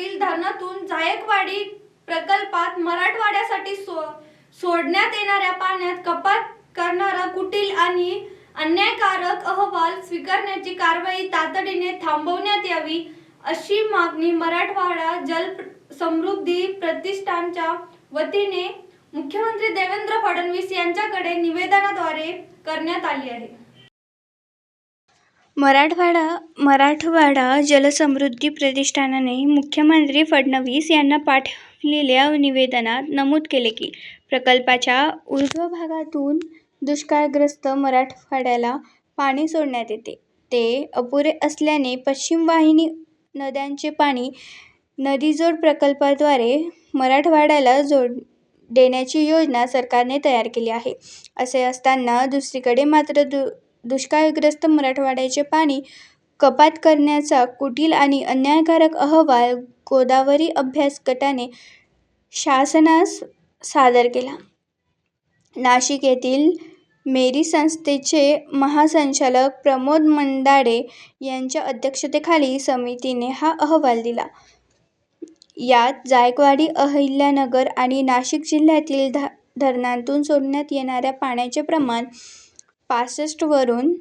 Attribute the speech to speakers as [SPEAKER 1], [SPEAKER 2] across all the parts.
[SPEAKER 1] शहरातील धरणातून जायकवाडी प्रकल्पात मराठवाड्यासाठी सो सोडण्यात येणाऱ्या पाण्यात कपात करणारा कुटील आणि अन्यायकारक अहवाल स्वीकारण्याची कारवाई तातडीने थांबवण्यात यावी अशी मागणी मराठवाडा जल समृद्धी प्रतिष्ठानच्या वतीने मुख्यमंत्री देवेंद्र फडणवीस यांच्याकडे निवेदनाद्वारे करण्यात आली आहे.
[SPEAKER 2] मराठवाडा मराठवाडा जलसमृद्धी प्रतिष्ठानाने मुख्यमंत्री फडणवीस यांना पाठवलेल्या निवेदनात नमूद केले की प्रकल्पाच्या ऊर्ध्व भागातून दुष्काळग्रस्त मराठवाड्याला पाणी सोडण्यात येते. ते अपुरे असल्याने पश्चिम वाहिनी नद्यांचे पाणी नदीजोड प्रकल्पाद्वारे मराठवाड्याला जोड देण्याची योजना सरकारने तयार केली आहे. असे असताना दुसरीकडे मात्र दु दुष्काळग्रस्त मराठवाड्याचे पाणी कपात करण्याचा कुटील आणि अन्यायकारक अहवाल गोदावरी अभ्यास गटाने शासनास सादर केला. नाशिक येथील मेरी संस्थेचे महासंचालक प्रमोद मंदाडे यांच्या अध्यक्षतेखाली समितीने हा अहवाल दिला. यात जायकवाडी अहिल्यानगर आणि नाशिक जिल्ह्यातील ध धरणांतून सोडण्यात येणाऱ्या पाण्याचे प्रमाण पासष्टवरून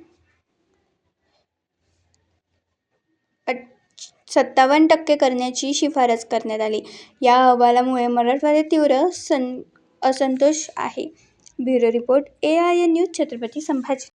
[SPEAKER 2] अट सत्तावन्न टक्के करण्याची शिफारस करण्यात आली. या अहवालामुळे मराठवाड्यात तीव्र सं असंतोष आहे. Bureau report A I N news Chhatrapati Sambhaji